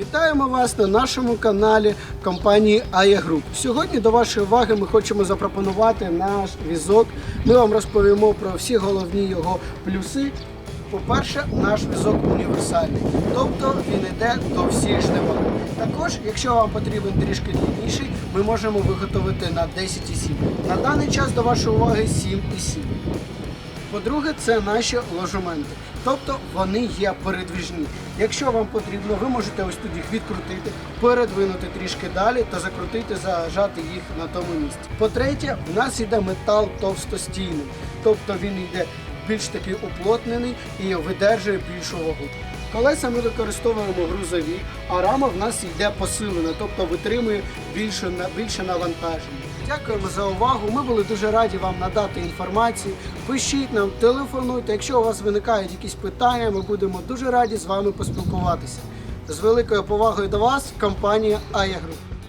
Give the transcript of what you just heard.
Вітаємо вас на нашому каналі компанії AIA Group. Сьогодні до вашої уваги ми хочемо запропонувати наш візок. Ми вам розповімо про всі головні його плюси. По-перше, наш візок універсальний, тобто він йде до всіх жнивок. Також, якщо вам потрібен трішки длинніший, ми можемо виготовити на 10,7. На даний час до вашої уваги 7,7. По-друге, це наші ложементи. Тобто вони є передвіжні. Якщо вам потрібно, ви можете ось тут їх відкрутити, передвинути трішки далі та закрутити, зажати їх на тому місці. По-третє, в нас йде метал товстостійний, тобто він йде більш такий уплотнений і видержує більшу вагу. Колеса ми використовуємо грузові, а рама в нас йде посилена, тобто витримує більше, більше навантаження. Дякуємо за увагу. Ми були дуже раді вам надати інформацію. Пишіть нам, телефонуйте. Якщо у вас виникають якісь питання, ми будемо дуже раді з вами поспілкуватися. З великою повагою до вас, компанія Group.